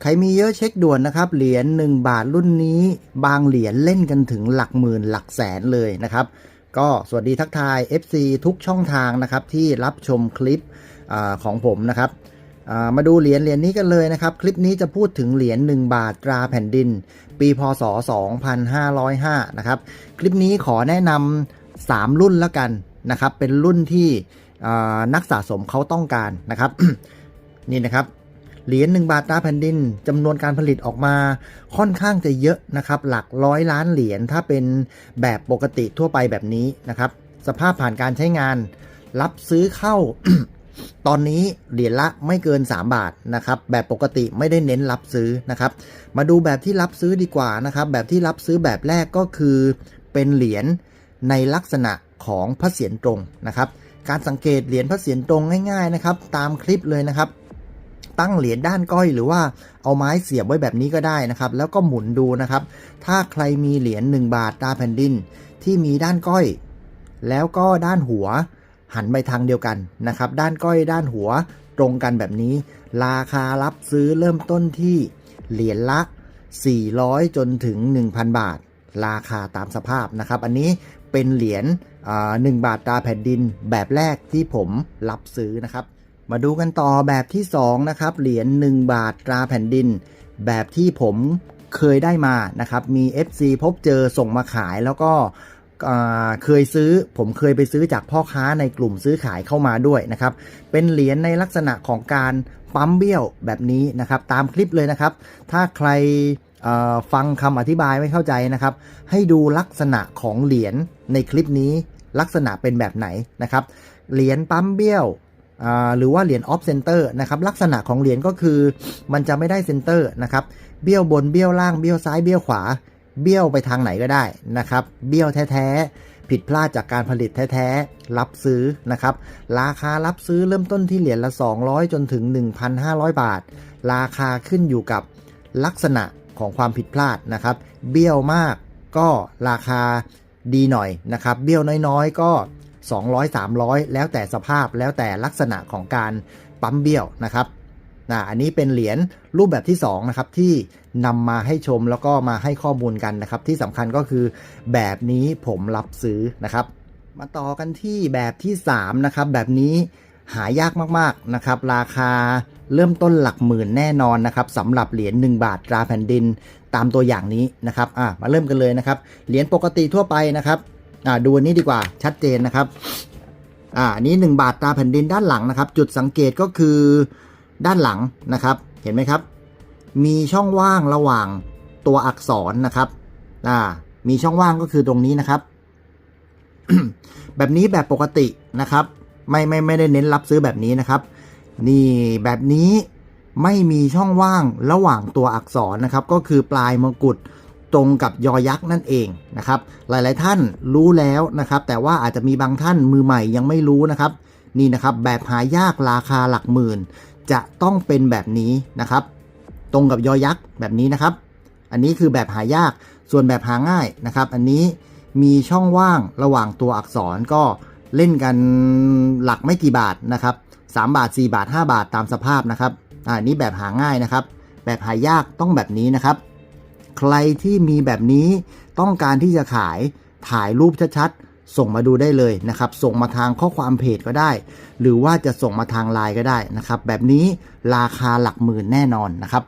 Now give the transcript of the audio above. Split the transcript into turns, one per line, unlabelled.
ใครมีเยอะเช็คด่วนนะครับ เหรียญ1บาทรุ่นนี้ บางเหรียญเล่นกันถึงหลักหมื่นหลักแสนเลยนะครับ ก็สวัสดีทักทาย FC ทุกช่องทางนะครับ ที่รับชมคลิปอของผมนะครับมาดูเหรียญเหรียญนี้กันเลยนะครับ คลิปนี้จะพูดถึงเหรียญ1บาทตราแผ่นดิน ปีพศ 2505 นะครับ คลิปนี้ขอแนะนำ3รุ่นแล้วกันนะครับ เป็นรุ่นที่นักสะสมเขาต้องการนะครับ นี่นะครับ เหรียญ1บาทตราแผ่นดินจำนวนการผลิตออกมาค่อนข้างจะเยอะนะครับ หลักร้อยล้านเหรียญถ้าเป็นแบบปกติทั่วไปแบบนี้นะครับ สภาพผ่านการใช้งาน รับซื้อเข้า ตอนนี้เหรียญละไม่เกิน 3 บาทนะครับ แบบปกติไม่ได้เน้นรับซื้อนะครับ มาดูแบบที่รับซื้อดีกว่านะครับ แบบที่รับซื้อแบบแรกก็คือเป็นเหรียญในลักษณะของพระเศียรตรงนะครับ การสังเกตเหรียญพระเศียรตรงง่าย ๆนะครับ ตามคลิปเลยนะครับ ตั้งเหรียญด้านก้อยหรือว่าเอาไม้เสียบไว้แบบนี้ก็ได้นะครับ แล้วก็หมุนดูนะครับ ถ้าใครมีเหรียญ1บาทตาแผ่นดิน ที่มีด้านก้อย แล้วก็ด้านหัวหันไปทางเดียวกันนะครับ ด้านก้อยด้านหัวตรงกันแบบนี้ ราคารับซื้อเริ่มต้นที่เหรียญละ 400 จนถึง 1,000 บาท ราคาตามสภาพนะครับ อันนี้เป็นเหรียญอ่า1บาทตาแผ่นดินแบบแรกที่ผมรับซื้อนะครับ มาดูกันต่อแบบที่ 2 นะครับ เหรียญ1บาทตราแผ่นดิน แบบที่ผมเคยได้มานะครับ มี FC พบเจอส่งมาขายแล้วก็เคยซื้อผมเคยไปซื้อจากพ่อค้าในกลุ่มซื้อขายเข้ามาด้วยนะครับ เป็นเหรียญในลักษณะของการปั๊มเบี้ยวแบบนี้นะครับ ตามคลิปเลยนะครับ ถ้าใครฟังคำอธิบายไม่เข้าใจนะครับ ให้ดูลักษณะของเหรียญในคลิปนี้ลักษณะเป็นแบบไหนนะครับ เหรียญปั๊มเบี้ยว หรือว่าเหรียญออฟเซนเตอร์นะครับลักษณะของเหรียญก็คือมันจะไม่ได้เซนเตอร์นะครับเบี้ยวบนเบี้ยวล่างเบี้ยวซ้ายเบี้ยวขวา เบี้ยวไปทางไหนก็ได้นะครับเบี้ยวแท้ๆผิดพลาดจากการผลิตแท้ๆรับซื้อนะครับราคารับซื้อเริ่มต้นที่เหรียญละ 200 จนถึง 1,500 บาท ราคาขึ้นอยู่กับลักษณะของความผิดพลาดนะครับเบี้ยวมากก็ราคาดีหน่อยนะครับ เบี้ยวน้อยๆ ก็ 200 300 แล้วแต่สภาพแล้วแต่ลักษณะของการปั๊มเบี้ยวนะครับนะอันนี้เป็นเหรียญรูปแบบที่2นะครับที่นำมาให้ชมแล้วก็มาให้ข้อมูลกันนะครับ ที่สำคัญก็คือแบบนี้ผมรับซื้อนะครับ มาต่อกันที่แบบที่3นะครับแบบนี้หายากมากๆนะครับ ราคาเริ่มต้นหลักหมื่นแน่นอนนะครับสำหรับเหรียญ1บาทตราแผ่นดินตามตัวอย่างนี้นะครับอะมาเริ่มกันเลยนะครับเหรียญปกติทั่วไปนะครับ อ่าดูอันนี้ดีกว่าชัดเจนนะครับอ่าอันนี้1บาทตาแผ่นดินด้านหลังนะครับ จุดสังเกตก็คือด้านหลังนะครับ เห็นไหมครับ มีช่องว่างระหว่างตัวอักษรนะครับอ่ามีช่องว่างก็คือตรงนี้นะครับ แบบนี้แบบปกตินะครับ ไม่ไม่ไม่ได้เน้นรับซื้อแบบนี้นะครับ นี่แบบนี้ไม่มีช่องว่างระหว่างตัวอักษรนะครับ ก็คือปลายมงกุฎ ตรงกับยอยักษ์นั่นเองนะครับ หลายๆท่านรู้แล้วนะครับ แต่ว่าอาจจะมีบางท่านมือใหม่ยังไม่รู้นะครับ นี่นะครับแบบหายากราคาหลักหมื่น จะต้องเป็นแบบนี้นะครับ ตรงกับยอยักษ์แบบนี้นะครับ อันนี้คือแบบหายากส่วนแบบหาง่ายนะครับ อันนี้มีช่องว่างระหว่างตัวอักษรก็เล่นกันหลักไม่กี่บาทนะครับ3บาท 4 บาท 5 บาทตามสภาพนะครับอ่านี้แบบหาง่ายนะครับ แบบหายากต้องแบบนี้นะครับ ใครที่มีแบบนี้ต้องการที่จะขายถ่ายรูปชัดๆ ส่งมาดูได้เลยนะครับ ส่งมาทางข้อความเพจก็ได้ หรือว่าจะส่งมาทางไลน์ก็ได้นะครับ แบบนี้ราคาหลักหมื่นแน่นอนนะครับ